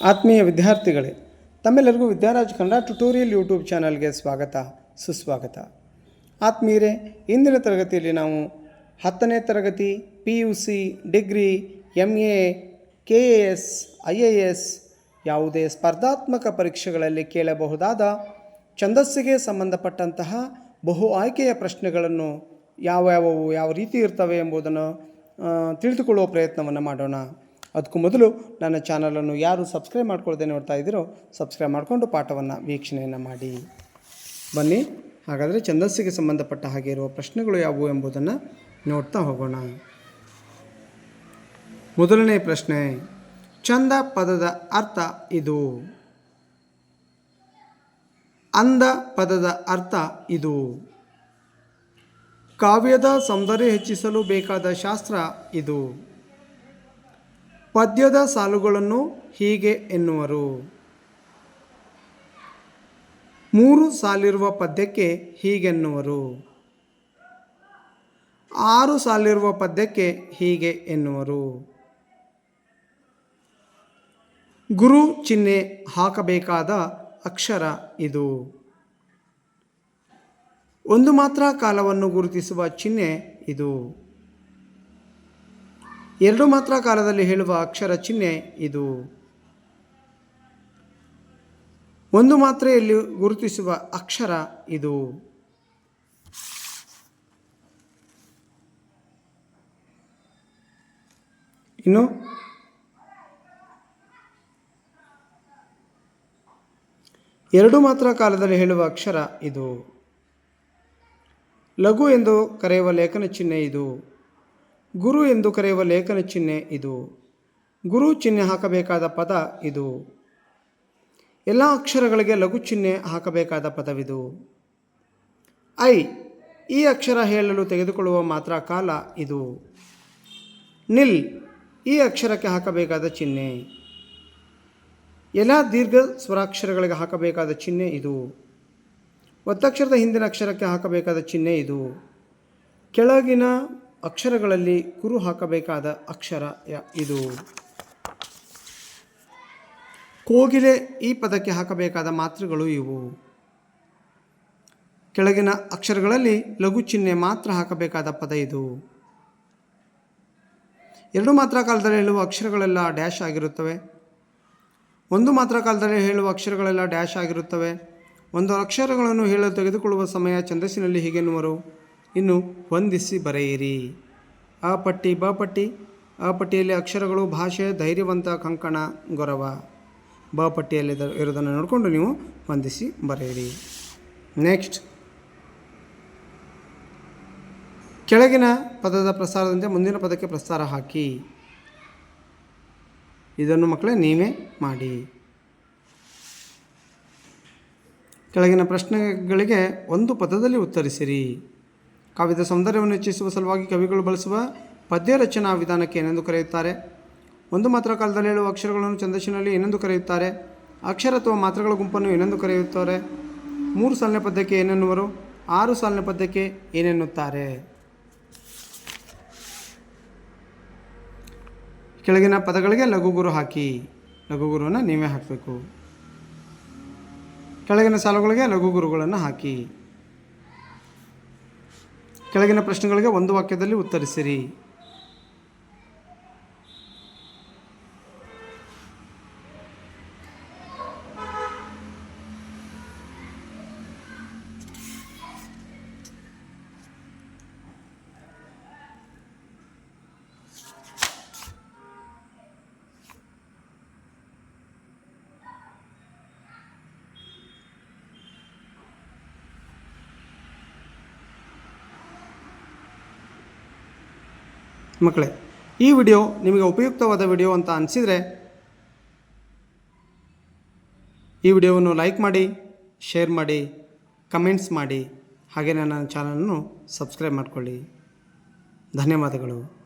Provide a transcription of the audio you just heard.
ಆತ್ಮೀಯ ವಿದ್ಯಾರ್ಥಿಗಳೇ, ತಮ್ಮೆಲ್ಲರಿಗೂ ವಿದ್ಯಾರಾಜ್ ಕನ್ನಡ ಟ್ಯುಟೋರಿಯಲ್ ಯೂಟ್ಯೂಬ್ ಚಾನಲ್ಗೆ ಸ್ವಾಗತ, ಸುಸ್ವಾಗತ. ಆತ್ಮೀಯರೇ, ಇಂದಿನ ತರಗತಿಯಲ್ಲಿ ನಾವು ಹತ್ತನೇ ತರಗತಿ P U C degree M A K A S I A S ಯಾವುದೇ ಸ್ಪರ್ಧಾತ್ಮಕ ಪರೀಕ್ಷೆಗಳಲ್ಲಿ ಕೇಳಬಹುದಾದ, ಛಂದಸ್ಸಿಗೆ ಸಂಬಂಧಪಟ್ಟಂತಹ ಬಹು ಆಯ್ಕೆಯ ಪ್ರಶ್ನೆಗಳನ್ನು ಯಾವ್ಯಾವವು ಯಾವುವು ಯಾವ ರೀತಿ ಇರ್ತವೆ ಎಂಬುದನ್ನು ತಿಳಿದುಕೊಳ್ಳುವ ಪ್ರಯತ್ನವನ್ನು ಮಾಡೋಣ. ಅದಕ್ಕೂ ಮೊದಲು ನನ್ನ ಚಾನಲನ್ನು ಯಾರು ಸಬ್ಸ್ಕ್ರೈಬ್ ಮಾಡ್ಕೊಳ್ದೆ ನೋಡ್ತಾ ಇದ್ದೀರೋ ಸಬ್ಸ್ಕ್ರೈಬ್ ಮಾಡಿಕೊಂಡು ಪಾಠವನ್ನು ವೀಕ್ಷಣೆಯನ್ನು ಮಾಡಿ. ಬನ್ನಿ, ಹಾಗಾದರೆ ಛಂದಸ್ಸಿಗೆ ಸಂಬಂಧಪಟ್ಟ ಹಾಗೆ ಇರುವ ಪ್ರಶ್ನೆಗಳು ಯಾವುವು ಎಂಬುದನ್ನು ನೋಡ್ತಾ ಹೋಗೋಣ. ಮೊದಲನೇ ಪ್ರಶ್ನೆ ಚಂದ ಪದದ ಅರ್ಥ ಇದು? ಅಂದ ಪದದ ಅರ್ಥ ಇದು? ಕಾವ್ಯದ ಸೌಂದರ್ಯ ಹೆಚ್ಚಿಸಲು ಬೇಕಾದ ಶಾಸ್ತ್ರ ಇದು? ಪದ್ಯದ ಸಾಲುಗಳನ್ನು ಹೀಗೆ ಎನ್ನುವರು. ಮೂರು ಸಾಲಿರುವ ಪದ್ಯಕ್ಕೆ ಹೀಗೆನ್ನುವರು. ಆರು ಸಾಲಿರುವ ಪದ್ಯಕ್ಕೆ ಹೀಗೆ ಎನ್ನುವರು. ಗುರು ಚಿಹ್ನೆ ಹಾಕಬೇಕಾದ ಅಕ್ಷರ ಇದು. ಒಂದು ಮಾತ್ರ ಕಾಲವನ್ನು ಗುರುತಿಸುವ ಚಿಹ್ನೆ ಇದು. ಎರಡು ಮಾತ್ರ ಕಾಲದಲ್ಲಿ ಹೇಳುವ ಅಕ್ಷರ ಚಿಹ್ನೆ ಇದು. ಒಂದು ಮಾತ್ರೆಯಲ್ಲಿ ಗುರುತಿಸುವ ಅಕ್ಷರ ಇದು. ಇನ್ನು? ಎರಡು ಮಾತ್ರ ಕಾಲದಲ್ಲಿ ಹೇಳುವ ಅಕ್ಷರ ಇದು. ಲಘು ಎಂದು ಕರೆಯುವ ಲೇಖನ ಚಿಹ್ನೆ ಇದು. ಗುರು ಎಂದು ಕರೆಯುವ ಲೇಖನ ಚಿಹ್ನೆ ಇದು. ಗುರು ಚಿಹ್ನೆ ಹಾಕಬೇಕಾದ ಪದ ಇದು. ಎಲ್ಲ ಅಕ್ಷರಗಳಿಗೆ ಲಘು ಚಿಹ್ನೆ ಹಾಕಬೇಕಾದ ಪದವಿದು. ಐ, ಈ ಅಕ್ಷರ ಹೇಳಲು ತೆಗೆದುಕೊಳ್ಳುವ ಮಾತ್ರ ಕಾಲ ಇದು. ನಿಲ್, ಈ ಅಕ್ಷರಕ್ಕೆ ಹಾಕಬೇಕಾದ ಚಿಹ್ನೆ. ಎಲ್ಲ ದೀರ್ಘ ಸ್ವರಾಕ್ಷರಗಳಿಗೆ ಹಾಕಬೇಕಾದ ಚಿಹ್ನೆ ಇದು. ಒತ್ತಕ್ಷರದ ಹಿಂದಿನ ಅಕ್ಷರಕ್ಕೆ ಹಾಕಬೇಕಾದ ಚಿಹ್ನೆ ಇದು. ಕೆಳಗಿನ ಅಕ್ಷರಗಳಲ್ಲಿ ಕುರು ಹಾಕಬೇಕಾದ ಅಕ್ಷರ ಇದು. ಕೋಗಿಲೆ ಈ ಪದಕ್ಕೆ ಹಾಕಬೇಕಾದ ಮಾತ್ರೆಗಳು ಇವು. ಕೆಳಗಿನ ಅಕ್ಷರಗಳಲ್ಲಿ ಲಘು ಚಿಹ್ನೆ ಮಾತ್ರ ಹಾಕಬೇಕಾದ ಪದ ಇದು. ಎರಡು ಮಾತ್ರ ಕಾಲದಲ್ಲಿ ಹೇಳುವ ಅಕ್ಷರಗಳೆಲ್ಲ ಡ್ಯಾಶ್ ಆಗಿರುತ್ತವೆ. ಒಂದು ಮಾತ್ರ ಕಾಲದಲ್ಲಿ ಹೇಳುವ ಅಕ್ಷರಗಳೆಲ್ಲ ಡ್ಯಾಶ್ ಆಗಿರುತ್ತವೆ. ಒಂದು ಅಕ್ಷರಗಳನ್ನು ಹೇಳಲು ತೆಗೆದುಕೊಳ್ಳುವ ಸಮಯ ಛಂದಸ್ಸಿನಲ್ಲಿ ಹೀಗೆನ್ನುವರು. ಇನ್ನು ಹೊಂದಿಸಿ ಬರೆಯಿರಿ. ಆ ಪಟ್ಟಿ ಬ ಪಟ್ಟಿ, ಆ ಪಟ್ಟಿಯಲ್ಲಿ ಅಕ್ಷರಗಳು, ಭಾಷೆ, ಧೈರ್ಯವಂತ ಕಂಕಣ, ಗೊರವ. ಬ ಪಟ್ಟಿಯಲ್ಲಿ ಇರೋದನ್ನು ನೋಡಿಕೊಂಡು ನೀವು ಹೊಂದಿಸಿ ಬರೆಯಿರಿ. ನೆಕ್ಸ್ಟ್. ಕೆಳಗಿನ ಪದದ ಪ್ರಸಾರದಂತೆ ಮುಂದಿನ ಪದಕ್ಕೆ ಪ್ರಸಾರ ಹಾಕಿ. ಇದನ್ನು ಮಕ್ಕಳೇ ನೀವೇ ಮಾಡಿ. ಕೆಳಗಿನ ಪ್ರಶ್ನೆಗಳಿಗೆ ಒಂದು ಪದದಲ್ಲಿ ಉತ್ತರಿಸಿರಿ. ಕಾವ್ಯದ ಸೌಂದರ್ಯವನ್ನು ಹೆಚ್ಚಿಸುವ ಸಲುವಾಗಿ ಕವಿಗಳು ಬಳಸುವ ಪದ್ಯ ರಚನಾ ವಿಧಾನಕ್ಕೆ ಏನೆಂದು ಕರೆಯುತ್ತಾರೆ? ಒಂದು ಮಾತ್ರ ಕಾಲದಲ್ಲಿ ಹೇಳುವ ಅಕ್ಷರಗಳನ್ನು ಛಂದಸ್ಸಿನಲ್ಲಿ ಏನೆಂದು ಕರೆಯುತ್ತಾರೆ? ಅಕ್ಷರ ಅಥವಾ ಮಾತ್ರಗಳ ಗುಂಪನ್ನು ಏನೆಂದು ಕರೆಯುತ್ತಾರೆ? ಮೂರು ಸಾಲಿನ ಪದ್ಯಕ್ಕೆ ಏನೆನ್ನುವರು? ಆರು ಸಾಲಿನ ಪದ್ಯಕ್ಕೆ ಏನೆನ್ನುತ್ತಾರೆ? ಕೆಳಗಿನ ಪದಗಳಿಗೆ ಲಘುಗುರು ಹಾಕಿ, ಲಘುಗುರುವನ್ನು ನೀವೇ ಹಾಕಬೇಕು. ಕೆಳಗಿನ ಸಾಲುಗಳಿಗೆ ಲಘುಗುರುಗಳನ್ನು ಹಾಕಿ. ಕೆಳಗಿನ ಪ್ರಶ್ನೆಗಳಿಗೆ ಒಂದು ವಾಕ್ಯದಲ್ಲಿ ಉತ್ತರಿಸಿರಿ. ಮಕ್ಕಳೇ, ಈ ವಿಡಿಯೋ ನಿಮಗೆ ಉಪಯುಕ್ತವಾದ ವಿಡಿಯೋ ಅಂತ ಅನಿಸಿದರೆ, ಈ ವಿಡಿಯೋವನ್ನು ಲೈಕ್ ಮಾಡಿ, ಶೇರ್ ಮಾಡಿ, ಕಮೆಂಟ್ಸ್ ಮಾಡಿ ಹಾಗೆ ನನ್ನ ಚಾನಲನ್ನು ಸಬ್ಸ್ಕ್ರೈಬ್ ಮಾಡಿಕೊಳ್ಳಿ. ಧನ್ಯವಾದಗಳು.